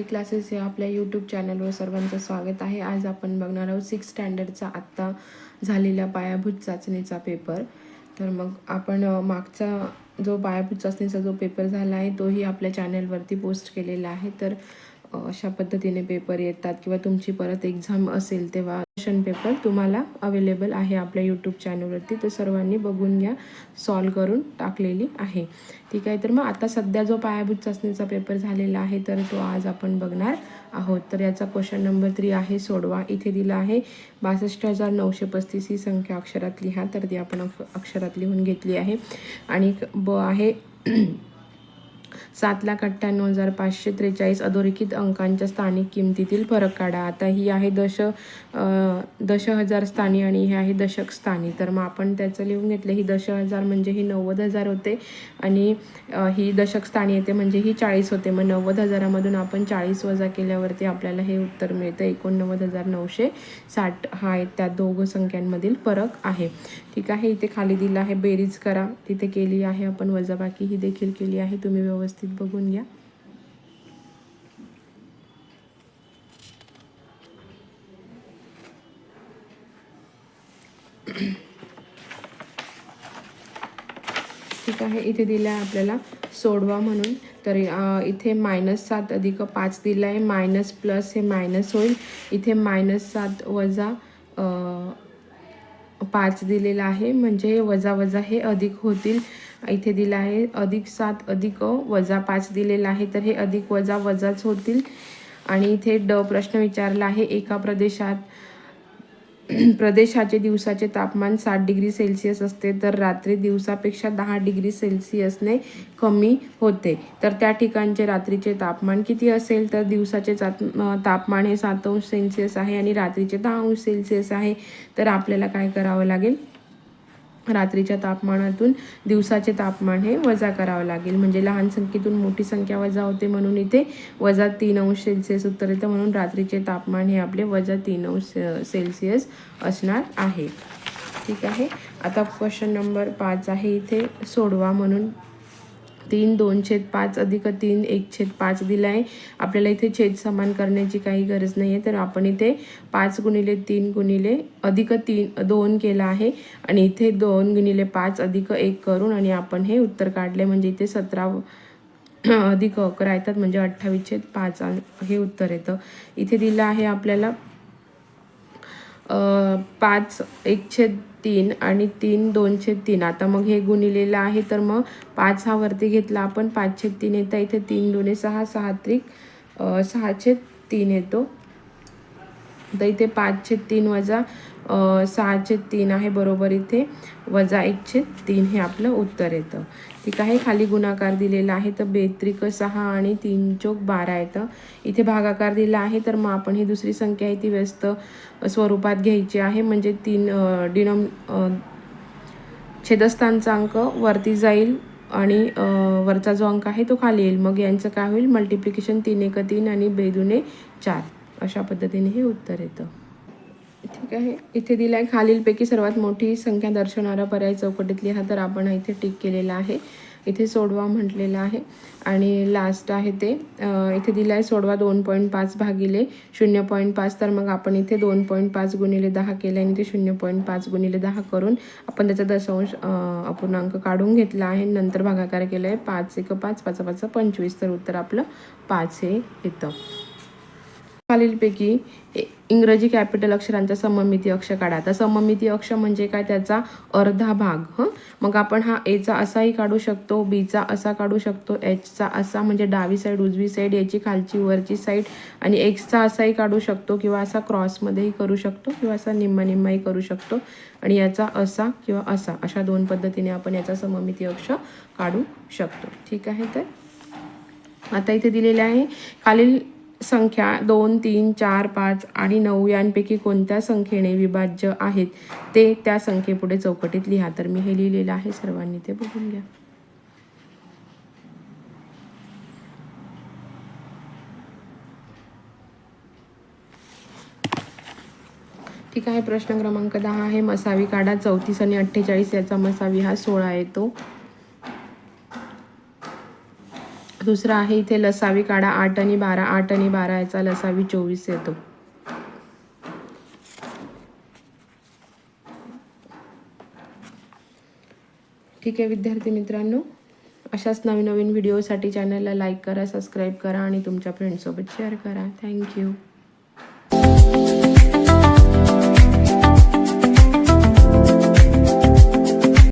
के classes या आपल्या YouTube चॅनलवर सर्वांचं स्वागत आहे. आज आपण बघणार आहोत सिक्स स्टँडर्डचा आत्ता झालेला पायाभूत चाचणीचा पेपर तर मग आपण मागचा जो पायाभूत चाचणीचा जो पेपर झाला आहे तोही आपल्या चॅनलवरती पोस्ट केलेला आहे. तर अशा पद्धतीने पेपर येतात किंवा तुमची परत एक्झाम असेल तेव्हा क्वेश्चन पेपर तुम्हाला अवेलेबल आहे आपल्या यूट्यूब चॅनलवरती तर सर्वांनी बघून घ्या सॉल्व करून टाकलेली आहे. ठीक आहे तर मग आता सध्या जो पायाभूत चाचणीचा पेपर झालेला आहे तर तो आज आपण बघणार आहोत. तर याचा क्वेश्चन नंबर थ्री आहे सोडवा. इथे दिला आहे बासष्ट हजार नऊशे पस्तीस ही संख्या अक्षरात लिहा तर ती आपण अक्ष- अक्षरात लिहून घेतली आहे. आणि ब आहे सात लाख अठ्ठ्याण्णव हजार पाचशे त्रेचाळीस अधोरेखित अंकांच्या स्थानिक किमतीतील फरक काढा. आता ही आहे दश दश हजार स्थानी आणि हे आहे दशक स्थानी. तर मग आपण त्याचं लिहून घेतलं. ही दश हजार म्हणजे ही नव्वद हजार होते आणि ही दशक स्थानी येते म्हणजे ही चाळीस होते. मग नव्वद हजारामधून आपण चाळीस वजा केल्यावरती आपल्याला हे उत्तर मिळतं. एकोणनव्वद हजार नऊशे साठ हा आहे त्या दोघं संख्यांमधील फरक आहे. ठीक आहे इथे खाली दिलं आहे बेरीज करा. तिथे केली आहे आपण वजाबाकी ही देखील केली आहे. तुम्ही व्यवस्थित बघून घ्या. ठीक आहे इथे दिलं आहे आपल्याला सोडवा म्हणून. तर इथे मायनस सात अधिक पाच दिलं आहे मायनस प्लस हे मायनस होईल. इथे मायनस सात वजा पाच दिलेला आहे. म्हणजे वजा वजा हे अधिक होतील. इथे दिलं आहे. अधिक सात अधिक वजा पाच दिलेला आहे. तर हे अधिक वजा वजाच होतील. आणि इथे ड प्रश्न विचारला आहे. एका प्रदेशात प्रदेशाचे दिवसाचे तापमान साठ डिग्री सेल्सिअस असते. तर रात्री दिवसापेक्षा दहा डिग्री सेल्सिअसने कमी होते. तर त्या ठिकाणचे रात्रीचे तापमान किती असेल? तर दिवसाचे तापमान हे सात अंश सेल्सिअस आहे आणि रात्रीचे दहा अंश सेल्सिअस आहे. तर आपल्याला काय करावं लागेल? रात्रीच्या तापमानातून दिवसाचे तापमान हे वजा करावं लागेल. म्हणजे लहान संख्येतून मोठी संख्या वजा होते म्हणून इथे वजा तीन अंश सेल्सिअस उत्तर येतं म्हणून रात्रीचे तापमान हे आपले वजा तीन अंश सेल्सिअस असणार आहे. ठीक आहे. आता क्वेश्चन नंबर पाच आहे. इथे सोडवा म्हणून तीन दोन छेद पाच अधिक तीन एक छेद पाच दिला आहे आपल्याला इथे छेद समान करण्याची काही गरज नाही आहे तर आपण इथे पाच गुणिले तीन गुणिले अधिक तीन दोन केला आहे. आणि इथे दोन गुणिले पाच अधिक एक करून आणि आपण हे उत्तर काढले. म्हणजे इथे सतरा अधिक अकरा येतात म्हणजे अठ्ठावीस छेद पाच हे उत्तर येतं. इथे दिलं आहे आपल्याला पाच एक छेद तीन आणि तीन दोन छेद तीन. आता मग हे गुणिलेलं आहे तर मग पाच हा वरती घेतला आपण पाच छेद तीन येतं. इथे तीन दोन्ही सहा सहा त्रिक सहाशे सहा छेद तीन येतो. तर इथे पाचशे तीन वजा सहाशे तीन आहे बरोबर इथे. वजा एकशे तीन हे आपलं उत्तर येतं. ठीक आहे खाली गुणाकार दिलेला आहे तर बेत्रिक सहा आणि तीन चोक बारा येतं. इथे भागाकार दिला आहे तर मग आपण ही दुसरी संख्या आहे ती व्यस्त स्वरूपात घ्यायची आहे. म्हणजे तीन डिनॉम छेदस्थानचा अंक वरती जाईल आणि वरचा जो अंक आहे तो खाली येईल. मग यांचं काय होईल? मल्टिप्लिकेशन तीन एक तीन आणि बेदुने चार. अशा पद्धतीने हे उत्तर येतं. ठीक आहे. इथे दिलं आहे खालीलपैकी सर्वात मोठी संख्या दर्शवणारा पर्याय चौकटीतली हा तर आपण इथे टिक केलेला आहे. इथे सोडवा म्हटलेला आहे. आणि लास्ट आहे ते. इथे दिलं आहे सोडवा दोन पॉईंट पाच भागिले शून्य पॉईंट पाच. तर मग आपण इथे दोन पॉईंट पाच गुणिले दहा केलं आणि ते शून्य पॉईंट पाच गुणिले दहा करून आपण त्याचा दशांश अपूर्णांक काढून घेतला आहे. नंतर भागाकार केला आहे पाच एक पाच पाच पाच पंचवीस. तर उत्तर आपलं पाच हे येतं. खालीलपैकी ए- इंग्रजी कॅपिटल अक्षरांचा सममिती अक्ष काढा. आता सममिती अक्ष म्हणजे काय? त्याचा अर्धा भाग हं? मग आपण हा एचा असाही काढू शकतो बीचा असा काढू शकतो एचचा असा म्हणजे डावी साईड उजवी साईड याची खालची वरची साईड आणि एक्सचा असाही काढू शकतो किंवा असा क्रॉसमध्येही करू शकतो किंवा असा निम्मा निम्माही करू शकतो आणि याचा असा किंवा असा. अशा दोन पद्धतीने आपण याचा सममिती अक्ष काढू शकतो. ठीक आहे तर? आता इथे दिलेले आहे खालील संख्या दोन तीन चार पाच आणि नऊ यांपैकी कोणत्या संख्येने विभाज्य आहेत ते त्या संख्येपुढे चौकटीत लिहा. तर मी हे लिहिलेलं आहे. सर्वांनी ते बघून घ्या. ठीक आहे. प्रश्न क्रमांक दहा आहे. मसावी काढा. चौतीस आणि अठ्ठेचाळीस याचा मसावी हा सोळा येतो दुसरा आहे इथे लसावी काढा आठ आणि बारा आठ आणि बारा याचा लसावी चोवीस येतो. ठीक आहे विद्यार्थी मित्रांनो अशाच नवीन नवीन व्हिडिओसाठी चॅनलला लाईक करा सबस्क्राईब करा आणि तुमच्या फ्रेंडसोबत शेअर करा. थँक्यू